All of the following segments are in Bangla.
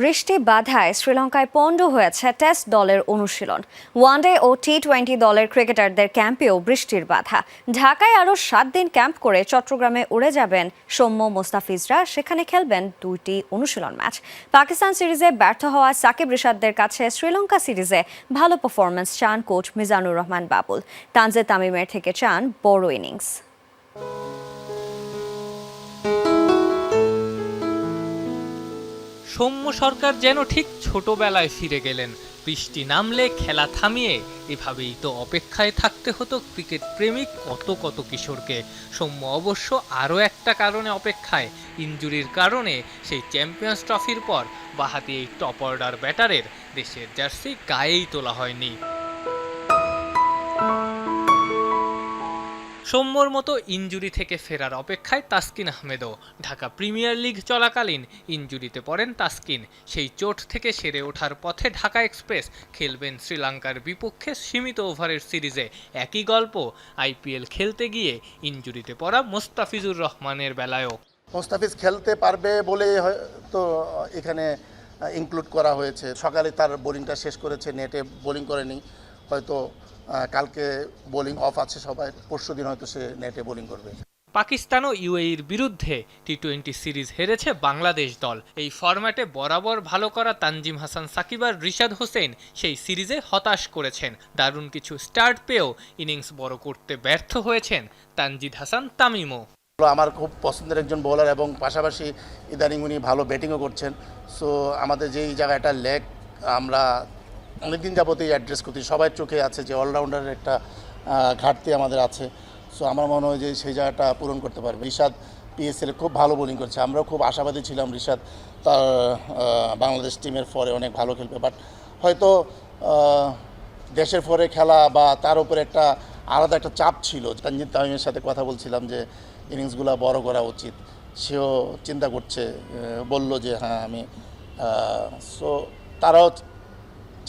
বৃষ্টি বাধায় শ্রীলঙ্কায় পণ্ড হয়েছে টেস্ট দলের অনুশীলন। ওয়ানডে ও টি টোয়েন্টি দলের ক্রিকেটারদের ক্যাম্পেও বৃষ্টির বাধা। ঢাকায় আরও সাত দিন ক্যাম্প করে চট্টগ্রামে উড়ে যাবেন সৌম্য মোস্তাফিজরা। সেখানে খেলবেন দুইটি অনুশীলন ম্যাচ। পাকিস্তান সিরিজে ব্যর্থ হওয়া সাকিব রিশাদদের কাছে শ্রীলঙ্কা সিরিজে ভালো পারফরমেন্স চান কোচ মিজানুর রহমান বাবুল। তানজে তামিমের থেকে চান বড় ইনিংস সৌম্য সরকার যেন ঠিক ছোটবেলায় ফিরে গেলেন। বৃষ্টি নামলে খেলা থামিয়ে এভাবেই তো অপেক্ষায় থাকতে হতো ক্রিকেট প্রেমিক কত কত কিশোরকে। সৌম্য অবশ্য আরও একটা কারণে অপেক্ষায় ইঞ্জুরির কারণে সেই চ্যাম্পিয়ন্স ট্রফির পর বাহাতি এই টপ অর্ডার ব্যাটারের দেশের জার্সি গায়েই তোলা হয়নি। সৌম্যর মতো ইনজুরি থেকে ফেরার অপেক্ষায় তাসকিন আহমেদও ঢাকা প্রিমিয়ার লিগ চলাকালীন ইনজুরিতে পড়েন তাসকিন। সেই চোট থেকে সেরে ওঠার পথে ঢাকা এক্সপ্রেস খেলবেন শ্রীলঙ্কার বিপক্ষে সীমিত ওভারের সিরিজে। একই গল্প, আইপিএল খেলতে গিয়ে ইনজুরিতে পড়া মোস্তাফিজুর রহমানের বেলায়ও। মোস্তাফিজ খেলতে পারবে বলে তো এখানে ইনক্লুড করা হয়েছে। সকালে তার বোলিংটা শেষ করেছে নেটে বোলিং করেনি। হয়তো কালকে বোলিং অফ আছে সবাই পরশু দিন হয়তো সে নেটে বোলিং করবে। পাকিস্তান ও ইউএইর বিরুদ্ধে টি টোয়েন্টি সিরিজ হেরেছে বাংলাদেশ দল। এই ফরম্যাটে বরাবর ভালো করা তানজিম হাসান সাকিব আর রিশাদ হোসেন সেই সিরিজে হতাশ করেছেন। দারুণ কিছু স্টার্ট পেয়েও ইনিংস বড় করতে ব্যর্থ হয়েছেন তানজিদ হাসান তামিমও। আমার খুব পছন্দের একজন বোলার এবং পাশাপাশি ইদানিং উনি ভালো ব্যাটিংও করছেন। সো আমাদের যেই জায়গাটা লেগ আমরা অনেকদিন যাবতীয় অ্যাড্রেস করছি সবার চোখে আছে যে অলরাউন্ডারের একটা ঘাটতি আমাদের আছে। সো আমার মনে হয় যে সেই জায়গাটা পূরণ করতে পারবে। ঋষাদ পিএসএল খুব ভালো বোলিং করছে। আমরাও খুব আশাবাদী ছিলাম রিশাদ। তার বাংলাদেশ টিমের ফরে অনেক ভালো খেলবে। বাট হয়তো দেশের ফরে খেলা বা তার উপরে একটা আলাদা একটা চাপ ছিল। তানজিদ তামিমের সাথে কথা বলছিলাম যে ইনিংসগুলো বড় করা উচিত। সেও চিন্তা করছে বলল যে হ্যাঁ আমি সো তারাও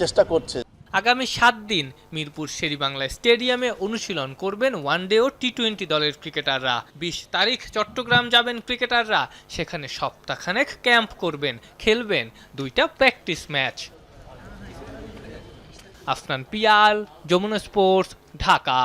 চেষ্টা করছে। আগামী সাত দিন মিরপুর শেরিবাংলা স্টেডিয়ামে অনুশীলন করবেন ওয়ানডে ও টি টোয়েন্টি দলের ক্রিকেটাররা। বিশ তারিখ চট্টগ্রাম যাবেন ক্রিকেটাররা। সেখানে সপ্তাহখানেক ক্যাম্প করবেন, খেলবেন, দুইটা practice match. Afnan Piyal, Jamuna sports, Dhaka.